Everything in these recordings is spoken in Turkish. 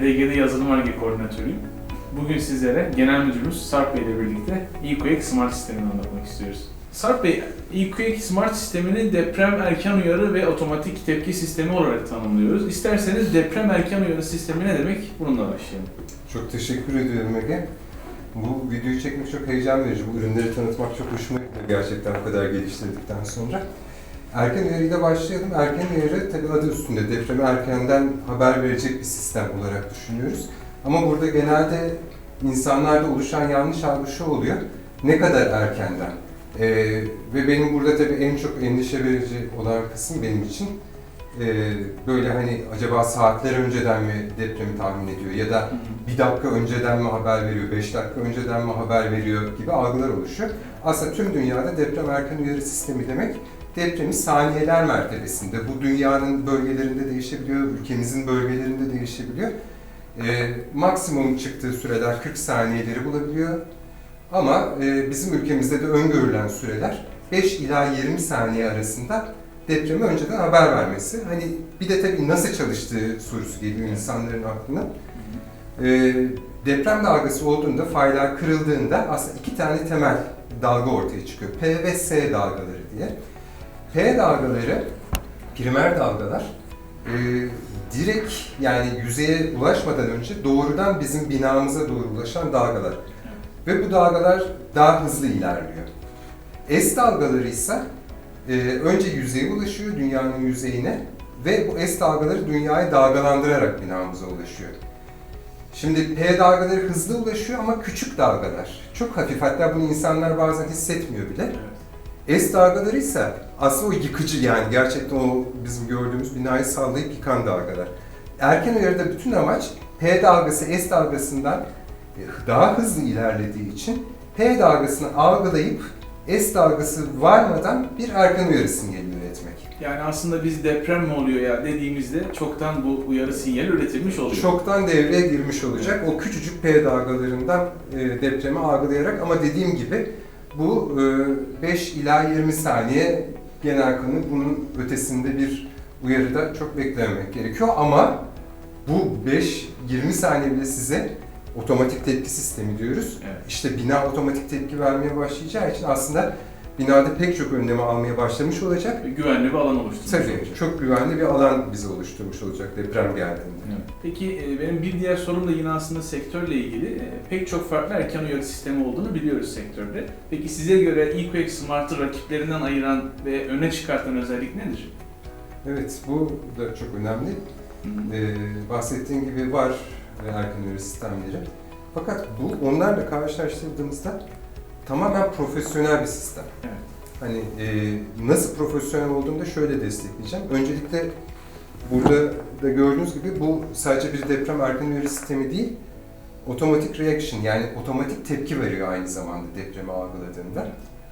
TDG'de yazılım Arge koordinatörüyüm. Bugün sizlere Genel Müdürümüz Sarp Bey ile birlikte eQuake Smart Sistemi'ni anlatmak istiyoruz. Sarp Bey, eQuake Smart Sistemini deprem erken uyarı ve otomatik tepki sistemi olarak tanımlıyoruz. İsterseniz deprem erken uyarı sistemi ne demek? Bununla başlayalım. Çok teşekkür ediyorum Ege. Bu videoyu çekmek çok heyecan verici. Bu ürünleri tanıtmak çok hoşuma gitti gerçekten bu kadar geliştirdikten sonra. Erken uyarıyla başlayalım. Erken uyarı tabi adı üstünde depremi erkenden haber verecek bir sistem olarak düşünüyoruz. Ama burada genelde insanlarda oluşan yanlış algı şu oluyor. Ne kadar erkenden? Ee, ve benim burada tabii en çok endişe verici olan kısım benim için ee, böyle hani acaba saatler önceden mi depremi tahmin ediyor ya da bir dakika önceden mi haber veriyor, beş dakika önceden mi haber veriyor gibi algılar oluşuyor. Aslında tüm dünyada deprem erken uyarı sistemi demek depremi saniyeler mertebesinde. Bu dünyanın bölgelerinde değişebiliyor, ülkemizin bölgelerinde değişebiliyor. Ee, maksimum çıktığı süreler 40 saniyeleri bulabiliyor. Ama e, bizim ülkemizde de öngörülen süreler 5 ila 20 saniye arasında depremi önceden haber vermesi. Hani bir de tabii nasıl çalıştığı sorusu geliyor insanların aklına. Ee, deprem dalgası olduğunda, faylar kırıldığında aslında iki tane temel dalga ortaya çıkıyor. P ve S dalgaları diye. P dalgaları, primer dalgalar, e, direkt yani yüzeye ulaşmadan önce doğrudan bizim binamıza doğru ulaşan dalgalar. Ve bu dalgalar daha hızlı ilerliyor. S dalgaları ise e, önce yüzeye ulaşıyor, dünyanın yüzeyine ve bu S dalgaları dünyayı dalgalandırarak binamıza ulaşıyor. Şimdi P dalgaları hızlı ulaşıyor ama küçük dalgalar. Çok hafif, hatta bunu insanlar bazen hissetmiyor bile. S dalgaları ise aslında o yıkıcı yani gerçekten o bizim gördüğümüz binayı sallayıp yıkan dalgalar. Erken uyarıda bütün amaç P dalgası S dalgasından e, daha hızlı ilerlediği için P dalgasını algılayıp S dalgası varmadan bir erken uyarı sinyali üretmek. Yani aslında biz deprem mi oluyor ya dediğimizde çoktan bu uyarı sinyali üretilmiş oluyor. Çoktan devreye girmiş olacak o küçücük P dalgalarından e, depremi algılayarak ama dediğim gibi bu e, 5 ila 20 saniye genel kanı bunun ötesinde bir uyarıda çok beklememek gerekiyor ama bu 5-20 saniye bile size otomatik tepki sistemi diyoruz. Evet. İşte bina otomatik tepki vermeye başlayacağı için aslında binada pek çok önlemi almaya başlamış olacak. Güvenli bir alan oluşturmuş Tabii olacak. çok güvenli bir alan bize oluşturmuş olacak deprem geldiğinde. Evet. Peki e, benim bir diğer sorum da yine aslında sektörle ilgili. E, Pek çok farklı erken uyarı sistemi olduğunu biliyoruz sektörde. Peki size göre eQuake Smart'ı rakiplerinden ayıran ve öne çıkartan özellik nedir? Evet, bu da çok önemli. Ee, bahsettiğim gibi var e, erken uyarı sistemleri. Fakat bu onlarla karşılaştırdığımızda tamamen profesyonel bir sistem. Evet. Hani e, nasıl profesyonel olduğunu da şöyle destekleyeceğim. Öncelikle burada da gördüğünüz gibi bu sadece bir deprem erken uyarı sistemi değil, otomatik reaction yani otomatik tepki veriyor aynı zamanda depremi algıladığında.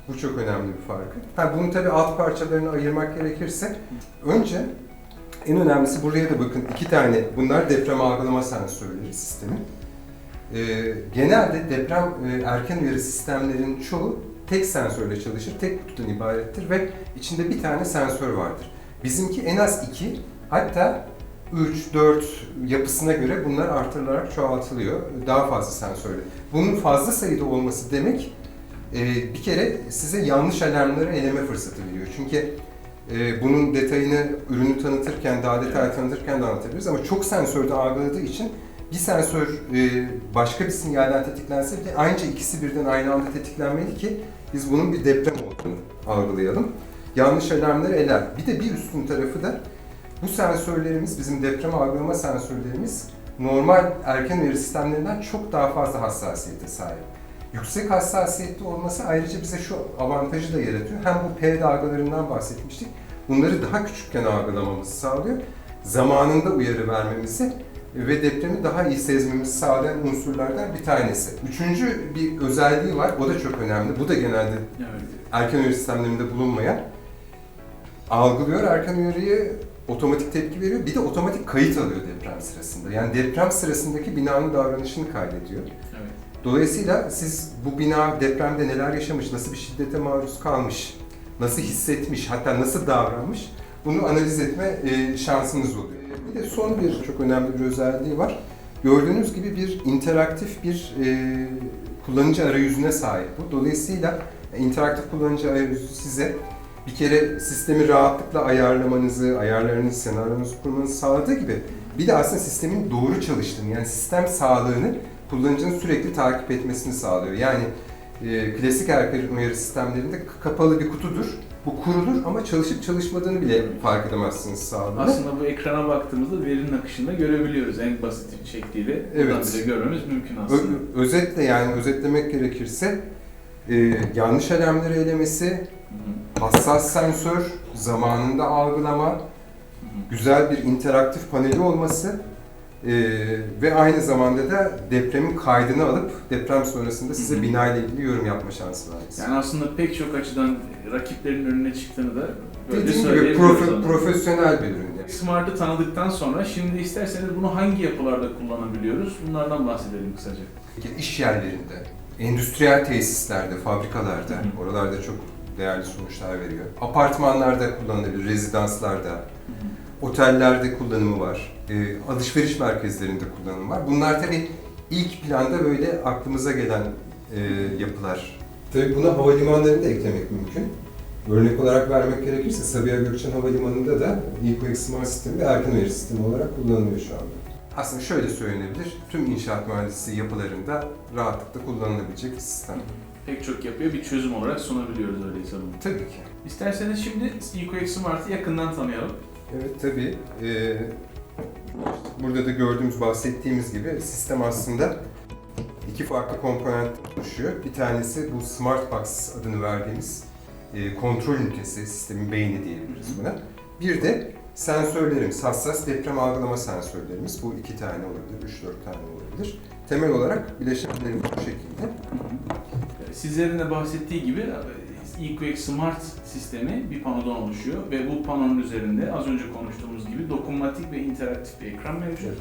Bu çok önemli bir farkı. Ha, bunu tabii alt parçalarına ayırmak gerekirse önce en önemlisi buraya da bakın iki tane bunlar deprem algılama sensörleri sistemi. Ee, genelde deprem e, erken uyarı sistemlerin çoğu tek sensörle çalışır, tek kutudan ibarettir ve içinde bir tane sensör vardır. Bizimki en az iki, hatta 3, 4 yapısına göre bunlar artırılarak çoğaltılıyor. Daha fazla sensörle. Bunun fazla sayıda olması demek e, bir kere size yanlış alarmları eleme fırsatı veriyor. Çünkü e, bunun detayını ürünü tanıtırken, daha detaylı tanıtırken de anlatabiliriz ama çok sensörde algıladığı için bir sensör e, başka bir sinyalden tetiklense bile ayrıca ikisi birden aynı anda tetiklenmeli ki biz bunun bir deprem olduğunu algılayalım. Yanlış alarmları eler. Bir de bir üstün tarafı da bu sensörlerimiz, bizim deprem algılama sensörlerimiz normal erken uyarı sistemlerinden çok daha fazla hassasiyete sahip. Yüksek hassasiyetli olması ayrıca bize şu avantajı da yaratıyor. Hem bu P dalgalarından bahsetmiştik. Bunları daha küçükken algılamamızı sağlıyor. Zamanında uyarı vermemizi ve depremi daha iyi sezmemizi sağlayan unsurlardan bir tanesi. Üçüncü bir özelliği var. O da çok önemli. Bu da genelde Evet. erken uyarı sistemlerinde bulunmayan. Algılıyor erken uyarıyı, otomatik tepki veriyor. Bir de otomatik kayıt alıyor deprem sırasında. Yani deprem sırasındaki binanın davranışını kaydediyor. Evet. Dolayısıyla siz bu bina depremde neler yaşamış, nasıl bir şiddete maruz kalmış, nasıl hissetmiş, hatta nasıl davranmış bunu analiz etme e, şansınız oluyor. Bir de son bir çok önemli bir özelliği var. gördüğünüz gibi bir interaktif bir e, kullanıcı arayüzüne sahip bu. Dolayısıyla e, interaktif kullanıcı arayüzü size bir kere sistemi rahatlıkla ayarlamanızı, ayarlarınızı, senaryonuzu kurmanızı sağladığı gibi bir de aslında sistemin doğru çalıştığını yani sistem sağlığını kullanıcının sürekli takip etmesini sağlıyor. Yani e, klasik erken uyarı sistemlerinde kapalı bir kutudur. Bu kurulur ama çalışıp çalışmadığını bile fark edemezsiniz sağlığında. Aslında bu ekrana baktığımızda verinin akışını da görebiliyoruz en basit şekliyle. Buradan Evet. bile görmemiz mümkün Ö- aslında. özetle yani özetlemek gerekirse e, yanlış alarmları elemesi, hassas sensör, zamanında algılama, güzel bir interaktif paneli olması ve aynı zamanda da depremin kaydını alıp deprem sonrasında Hı size hı. bina ile ilgili yorum yapma şansı vermesi. Yani aslında pek çok açıdan rakiplerin önüne çıktığını da böyle gibi profe- profesyonel bir ürün. yani. Smart'ı tanıdıktan sonra şimdi isterseniz bunu hangi yapılarda kullanabiliyoruz? Bunlardan bahsedelim kısaca. İş yerlerinde, endüstriyel tesislerde, fabrikalarda, Hı hı. oralarda çok değerli sonuçlar veriyor. Apartmanlarda kullanılabilir, rezidanslarda, otellerde kullanımı var, e, alışveriş merkezlerinde kullanımı var. Bunlar tabii ilk planda böyle aklımıza gelen e, yapılar. Tabii buna havalimanlarını da eklemek mümkün. Örnek olarak vermek gerekirse Sabiha Gökçen Havalimanı'nda da EQX Smart Sistemi ve erken uyarı sistemi olarak kullanılıyor şu anda. Aslında şöyle söylenebilir, tüm inşaat mühendisliği yapılarında rahatlıkla kullanılabilecek bir sistem. Pek çok yapıya bir çözüm olarak sunabiliyoruz öyleyse bunu. Tabii ki. İsterseniz şimdi EQX Smart'ı yakından tanıyalım. Evet tabii. Ee, burada da gördüğümüz, bahsettiğimiz gibi sistem aslında iki farklı komponent oluşuyor. Bir tanesi bu Smart Box adını verdiğimiz e, kontrol ünitesi, sistemin beyni diyebiliriz buna. Bir de sensörlerimiz, hassas deprem algılama sensörlerimiz. Bu iki tane olabilir, üç dört tane olabilir. Temel olarak bileşenlerimiz bu şekilde. Sizlerin de bahsettiği gibi EQX Smart sistemi bir panodan oluşuyor ve bu panonun üzerinde az önce konuştuğumuz gibi dokunmatik ve interaktif bir ekran mevcut.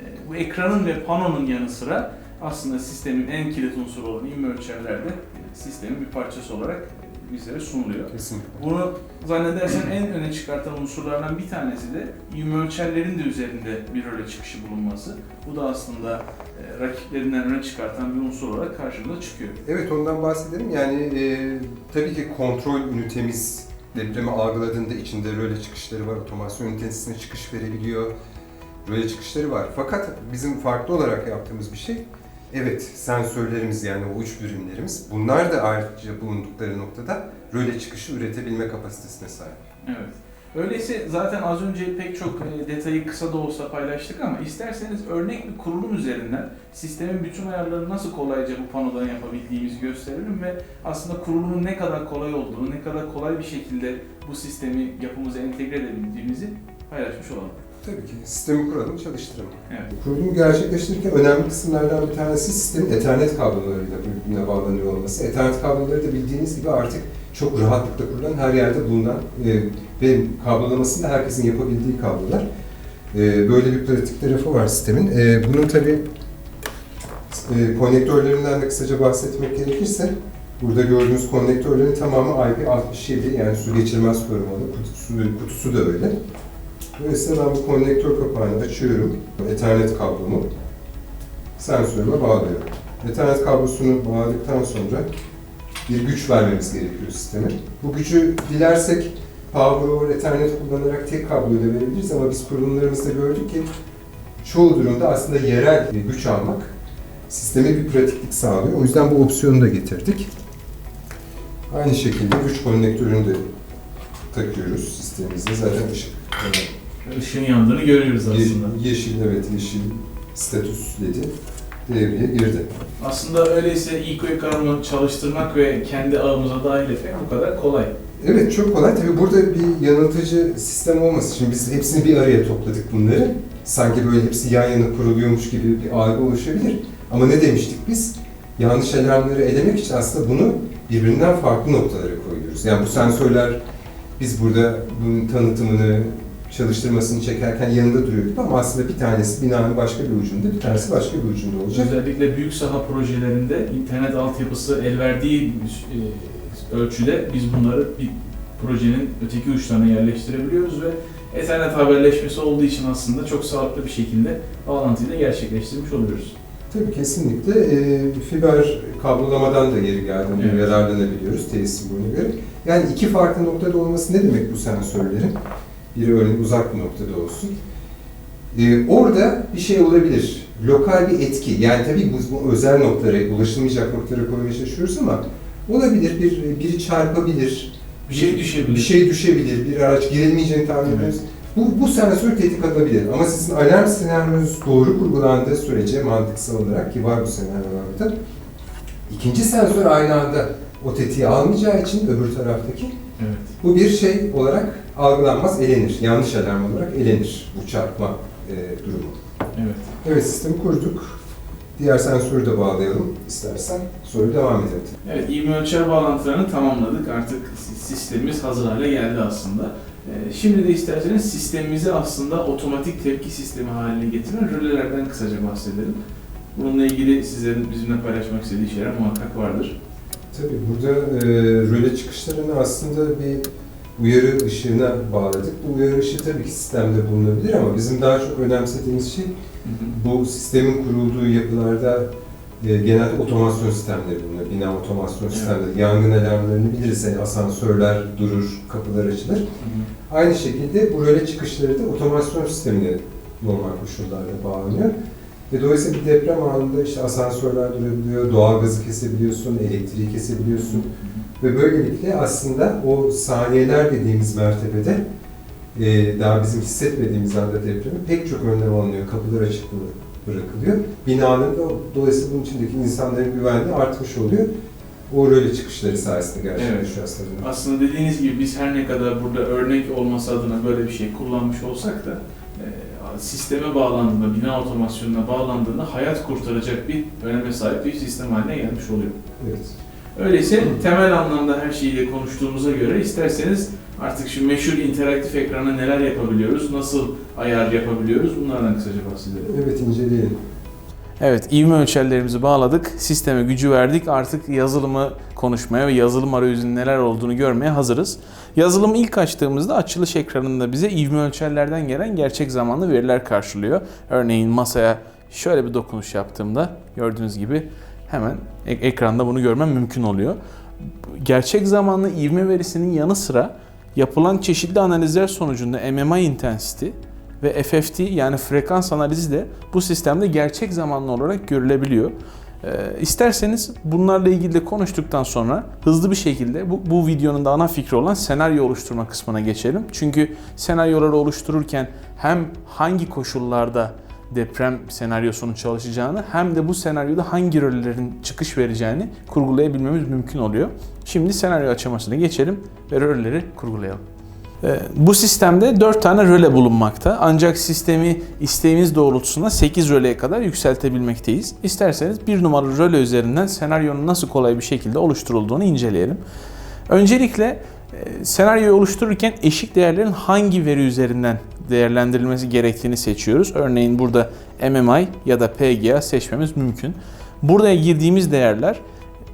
Ee, Bu ekranın ve panonun yanı sıra aslında sistemin en kilit unsuru olan inverterler de e, sistemin bir parçası olarak bizlere sunuluyor. Kesinlikle. Bunu zannedersem en öne çıkartan unsurlardan bir tanesi de inverterlerin de üzerinde bir röle çıkışı bulunması. Bu da aslında e, rakiplerinden öne çıkartan bir unsur olarak karşımıza çıkıyor. Evet ondan bahsedelim. Yani e, tabii ki kontrol ünitemiz depremi algıladığında içinde röle çıkışları var. Otomasyon ünitesine çıkış verebiliyor. Röle çıkışları var. Fakat bizim farklı olarak yaptığımız bir şey Evet, sensörlerimiz yani o uç birimlerimiz bunlar da ayrıca bulundukları noktada röle çıkışı üretebilme kapasitesine sahip. Evet. Öyleyse zaten az önce pek çok e, detayı kısa da olsa paylaştık ama isterseniz örnek bir kurulum üzerinden sistemin bütün ayarlarını nasıl kolayca bu panodan yapabildiğimizi gösterelim ve aslında kurulumun ne kadar kolay olduğunu, ne kadar kolay bir şekilde bu sistemi yapımıza entegre edebildiğimizi paylaşmış olalım. Tabii ki sistemi kuralım, çalıştıralım. Evet. Kurulumu gerçekleştirirken önemli kısımlardan bir tanesi sistemin Ethernet kablolarıyla birbirine bağlanıyor olması. Ethernet kabloları da bildiğiniz gibi artık çok rahatlıkla kurulan, her yerde bulunan e, ve kablolamasını da herkesin yapabildiği kablolar. E, böyle bir pratik tarafı var sistemin. E, bunun tabii e, konnektörlerinden de kısaca bahsetmek gerekirse, burada gördüğünüz konnektörlerin tamamı IP67 yani su geçirmez korumalı, kutusu, kutusu da öyle. Dolayısıyla ben bu konnektör kapağını açıyorum. Ethernet kablomu sensörüme bağlıyorum. Ethernet kablosunu bağladıktan sonra bir güç vermemiz gerekiyor sisteme. Bu gücü dilersek Power over Ethernet kullanarak tek kabloyla verebiliriz ama biz kurulumlarımızda gördük ki çoğu durumda aslında yerel bir güç almak sisteme bir pratiklik sağlıyor. O yüzden bu opsiyonu da getirdik. Aynı şekilde güç konnektörünü de takıyoruz sistemimizde. Zaten ışık Işığın yandığını görüyoruz Ye- aslında. Yeşil, evet yeşil status ledi devreye girdi. Aslında öyleyse EQE ağını çalıştırmak ve kendi ağımıza dahil etmek bu kadar kolay. Evet çok kolay. Tabii burada bir yanıltıcı sistem olmasın. Şimdi biz hepsini bir araya topladık bunları. Sanki böyle hepsi yan yana kuruluyormuş gibi bir algı oluşabilir. Ama ne demiştik biz? Yanlış alarmları elemek için aslında bunu birbirinden farklı noktalara koyuyoruz. Yani bu sensörler biz burada bunun tanıtımını, çalıştırmasını çekerken yanında duruyor gibi ama aslında bir tanesi binanın başka bir ucunda, bir tanesi başka bir ucunda olacak. Özellikle büyük saha projelerinde internet altyapısı el verdiği e, ölçüde biz bunları bir projenin öteki uçlarına yerleştirebiliyoruz ve Ethernet haberleşmesi olduğu için aslında çok sağlıklı bir şekilde bağlantıyı da gerçekleştirmiş oluyoruz. Tabii kesinlikle e, fiber kablolamadan da yeri geldiğinde Evet. yararlanabiliyoruz tesis boyuna göre. Yani iki farklı noktada olması ne demek bu sensörlerin? Biri örneğin uzak bir noktada olsun. E, orada bir şey olabilir. Lokal bir etki. Yani tabii bu, bu özel noktalara, ulaşılmayacak noktalara koymaya çalışıyoruz ama olabilir. Bir, biri çarpabilir. Bir şey düşebilir. Bir şey düşebilir. Bir araç girilmeyeceğini tahmin Evet. ediyoruz. Bu, bu sensör tetik atabilir. Ama sizin alarm senaryonuz doğru kurgulandığı sürece mantıksal olarak ki var bu senaryolarda ikinci sensör aynı anda o tetiği almayacağı için öbür taraftaki Evet. bu bir şey olarak algılanmaz, elenir. Yanlış alarm olarak elenir bu çarpma e, durumu. Evet. Evet sistemi kurduk. Diğer sensörü de bağlayalım istersen. Sonra devam edelim. Evet, ivme ölçer bağlantılarını tamamladık. Artık sistemimiz hazır hale geldi aslında. Ee, Şimdi de isterseniz sistemimizi aslında otomatik tepki sistemi haline getiren rölelerden kısaca bahsedelim. Bununla ilgili sizlerin bizimle paylaşmak istediği şeyler muhakkak vardır. Tabii burada e, röle çıkışlarını aslında bir uyarı ışığına bağladık. Bu uyarı ışığı tabii ki sistemde bulunabilir ama bizim daha çok önemsediğimiz şey bu sistemin kurulduğu yapılarda e, genelde otomasyon sistemleri bulunur. Bina otomasyon Evet. sistemleri. Yangın alarmlarını biliriz. Yani asansörler durur, kapılar açılır. Aynı şekilde bu röle çıkışları da otomasyon sistemine normal koşullarda bağlanıyor. Ve dolayısıyla bir deprem anında işte asansörler durabiliyor, doğalgazı kesebiliyorsun, elektriği kesebiliyorsun. Ve böylelikle aslında o saniyeler dediğimiz mertebede e, daha bizim hissetmediğimiz anda depremi pek çok önlem alınıyor. Kapılar açık bıra- bırakılıyor. Binanın da dolayısıyla bunun içindeki insanların güvenliği artmış oluyor. O röle çıkışları sayesinde gerçekleşiyor aslında. Aslında dediğiniz gibi biz her ne kadar burada örnek olması adına böyle bir şey kullanmış olsak da sisteme bağlandığında, bina otomasyonuna bağlandığında hayat kurtaracak bir öneme sahip bir sistem haline gelmiş oluyor. Evet. Öyleyse temel anlamda her şeyi de konuştuğumuza göre isterseniz artık şu meşhur interaktif ekrana neler yapabiliyoruz, nasıl ayar yapabiliyoruz bunlardan kısaca bahsedelim. Evet inceleyelim. Evet, ivme ölçerlerimizi bağladık, sisteme gücü verdik. Artık yazılımı konuşmaya ve yazılım arayüzünün neler olduğunu görmeye hazırız. Yazılımı ilk açtığımızda açılış ekranında bize ivme ölçerlerden gelen gerçek zamanlı veriler karşılıyor. Örneğin masaya şöyle bir dokunuş yaptığımda gördüğünüz gibi hemen ek- ekranda bunu görmem mümkün oluyor. Gerçek zamanlı ivme verisinin yanı sıra yapılan çeşitli analizler sonucunda MMI intensity ve FFT yani frekans analizi de bu sistemde gerçek zamanlı olarak görülebiliyor. Ee, isterseniz bunlarla ilgili de konuştuktan sonra hızlı bir şekilde bu, bu videonun da ana fikri olan senaryo oluşturma kısmına geçelim. Çünkü senaryoları oluştururken hem hangi koşullarda deprem senaryosunun çalışacağını hem de bu senaryoda hangi röllerin çıkış vereceğini kurgulayabilmemiz mümkün oluyor. Şimdi senaryo aşamasına geçelim ve rölleri kurgulayalım. Ee, Bu sistemde 4 tane röle bulunmakta. Ancak sistemi isteğimiz doğrultusunda 8 röleye kadar yükseltebilmekteyiz. İsterseniz bir numaralı röle üzerinden senaryonun nasıl kolay bir şekilde oluşturulduğunu inceleyelim. Öncelikle e, senaryoyu oluştururken eşik değerlerin hangi veri üzerinden değerlendirilmesi gerektiğini seçiyoruz. Örneğin burada MMI ya da PGA seçmemiz mümkün. Burada girdiğimiz değerler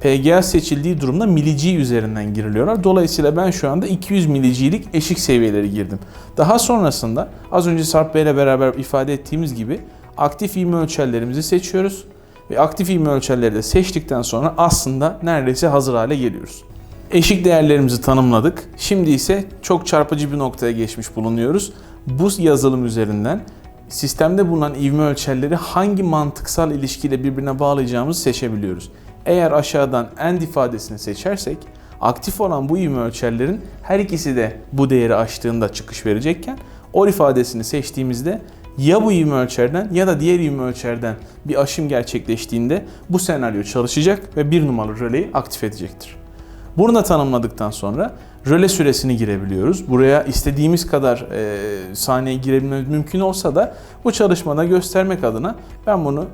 PGA seçildiği durumda milici üzerinden giriliyorlar. Dolayısıyla ben şu anda 200 milicilik eşik seviyeleri girdim. Daha sonrasında az önce Sarp Bey ile beraber ifade ettiğimiz gibi aktif ivme ölçerlerimizi seçiyoruz. Ve aktif ivme ölçerleri de seçtikten sonra aslında neredeyse hazır hale geliyoruz. Eşik değerlerimizi tanımladık. Şimdi ise çok çarpıcı bir noktaya geçmiş bulunuyoruz. Bu yazılım üzerinden sistemde bulunan ivme ölçerleri hangi mantıksal ilişkiyle birbirine bağlayacağımızı seçebiliyoruz. Eğer aşağıdan end ifadesini seçersek aktif olan bu ivme ölçerlerin her ikisi de bu değeri aştığında çıkış verecekken or ifadesini seçtiğimizde ya bu ivme ölçerden ya da diğer ivme ölçerden bir aşım gerçekleştiğinde bu senaryo çalışacak ve bir numaralı röleyi aktif edecektir. Bunu da tanımladıktan sonra röle süresini girebiliyoruz. Buraya istediğimiz kadar e, saniye girebilmemiz mümkün olsa da bu çalışmada göstermek adına ben bunu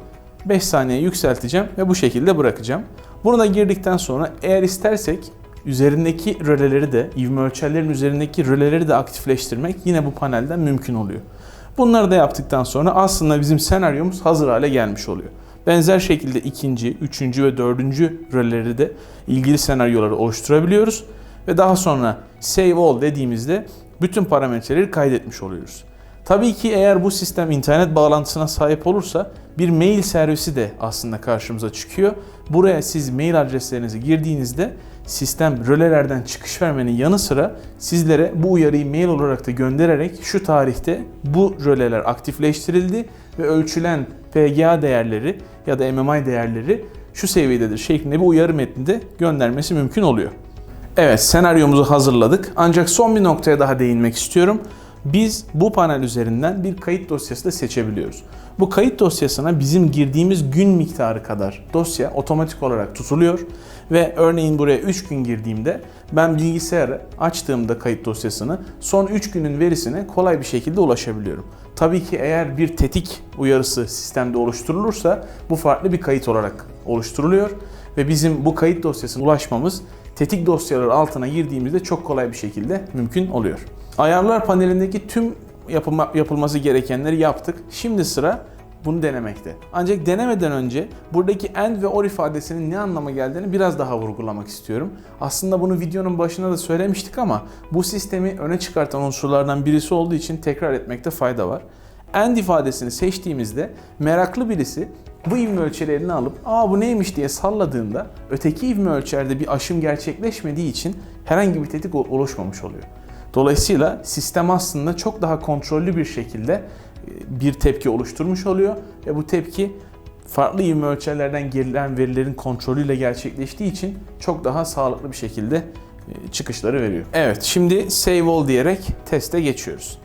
5 saniye yükselteceğim ve bu şekilde bırakacağım. Bunu da girdikten sonra eğer istersek üzerindeki röleleri de, ivme ölçerlerin üzerindeki röleleri de aktifleştirmek yine bu panelden mümkün oluyor. Bunları da yaptıktan sonra aslında bizim senaryomuz hazır hale gelmiş oluyor. Benzer şekilde ikinci, üçüncü ve dördüncü röleleri de ilgili senaryoları oluşturabiliyoruz. Ve daha sonra save all dediğimizde bütün parametreleri kaydetmiş oluyoruz. Tabii ki eğer bu sistem internet bağlantısına sahip olursa bir mail servisi de aslında karşımıza çıkıyor. Buraya siz mail adreslerinizi girdiğinizde sistem rölelerden çıkış vermenin yanı sıra sizlere bu uyarıyı mail olarak da göndererek şu tarihte bu röleler aktifleştirildi ve ölçülen PGA değerleri ya da MMI değerleri şu seviyededir şeklinde bir uyarı metni de göndermesi mümkün oluyor. Evet senaryomuzu hazırladık ancak son bir noktaya daha değinmek istiyorum. Biz bu panel üzerinden bir kayıt dosyası da seçebiliyoruz. Bu kayıt dosyasına bizim girdiğimiz gün miktarı kadar dosya otomatik olarak tutuluyor ve örneğin buraya 3 gün girdiğimde ben bilgisayarı açtığımda kayıt dosyasını son 3 günün verisine kolay bir şekilde ulaşabiliyorum. Tabii ki eğer bir tetik uyarısı sistemde oluşturulursa bu farklı bir kayıt olarak oluşturuluyor ve bizim bu kayıt dosyasına ulaşmamız tetik dosyaları altına girdiğimizde çok kolay bir şekilde mümkün oluyor. Ayarlar panelindeki tüm yapılma, yapılması gerekenleri yaptık. Şimdi sıra bunu denemekte. Ancak denemeden önce buradaki end ve or ifadesinin ne anlama geldiğini biraz daha vurgulamak istiyorum. Aslında bunu videonun başında da söylemiştik ama bu sistemi öne çıkartan unsurlardan birisi olduğu için tekrar etmekte fayda var. End ifadesini seçtiğimizde meraklı birisi bu ivme ölçerini alıp aa bu neymiş diye salladığında öteki ivme ölçerde bir aşım gerçekleşmediği için herhangi bir tetik oluşmamış oluyor. Dolayısıyla sistem aslında çok daha kontrollü bir şekilde e, bir tepki oluşturmuş oluyor ve bu tepki farklı ivme ölçerlerden gelen verilerin kontrolüyle gerçekleştiği için çok daha sağlıklı bir şekilde e, çıkışları veriyor. Evet, şimdi save all diyerek teste geçiyoruz.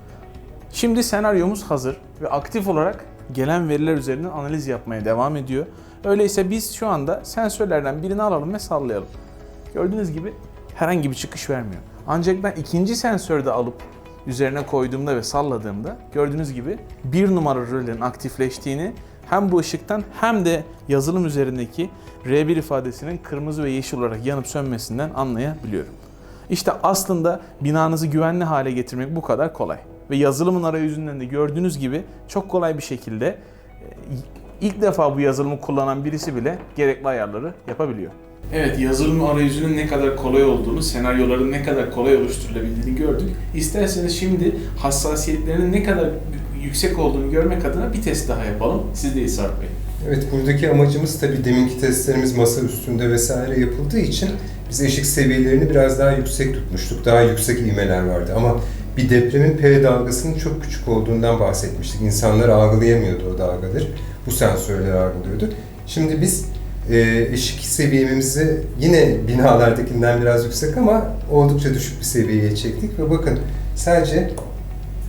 Şimdi senaryomuz hazır ve aktif olarak gelen veriler üzerinden analiz yapmaya devam ediyor. Öyleyse biz şu anda sensörlerden birini alalım ve sallayalım. Gördüğünüz gibi herhangi bir çıkış vermiyor. Ancak ben ikinci sensörü de alıp üzerine koyduğumda ve salladığımda gördüğünüz gibi bir numara rölenin aktifleştiğini hem bu ışıktan hem de yazılım üzerindeki R1 ifadesinin kırmızı ve yeşil olarak yanıp sönmesinden anlayabiliyorum. İşte aslında binanızı güvenli hale getirmek bu kadar kolay. Ve yazılımın arayüzünden de gördüğünüz gibi çok kolay bir şekilde e, ilk defa bu yazılımı kullanan birisi bile gerekli ayarları yapabiliyor. Evet, yazılım arayüzünün ne kadar kolay olduğunu, senaryoların ne kadar kolay oluşturulabildiğini gördük. İsterseniz şimdi hassasiyetlerinin ne kadar yüksek olduğunu görmek adına bir test daha yapalım. Sizdeyiz Sarp Bey. Evet buradaki amacımız tabii deminki testlerimiz masa üstünde vesaire yapıldığı için biz eşik seviyelerini biraz daha yüksek tutmuştuk. Daha yüksek ivmeler vardı ama bir depremin P dalgasının çok küçük olduğundan bahsetmiştik. İnsanlar algılayamıyordu o dalgaları. Bu sensörler algılıyordu. Şimdi biz e, eşik seviyemizi yine binalardakinden biraz yüksek ama oldukça düşük bir seviyeye çektik ve bakın sadece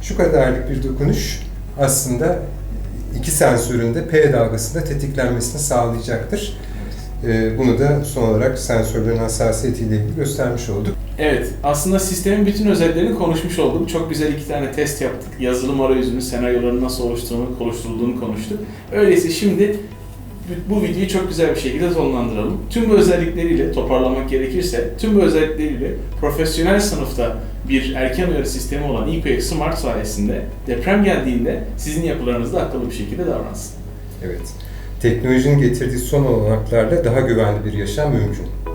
şu kadarlık bir dokunuş aslında iki sensörün de P dalgasında tetiklenmesini sağlayacaktır. E, bunu da son olarak sensörlerin hassasiyetiyle ilgili göstermiş olduk. Evet, aslında sistemin bütün özelliklerini konuşmuş olduk. Çok güzel iki tane test yaptık. Yazılım arayüzünün senaryoların nasıl oluşturulduğunu, oluşturulduğunu konuştuk. Öyleyse şimdi bu videoyu çok güzel bir şekilde sonlandıralım. Tüm bu özellikleriyle toparlamak gerekirse, tüm bu özellikleriyle profesyonel sınıfta bir erken uyarı sistemi olan EQX Smart sayesinde deprem geldiğinde sizin yapılarınız da akıllı bir şekilde davransın. Evet. Teknolojinin getirdiği son olanaklarla daha güvenli bir yaşam mümkün.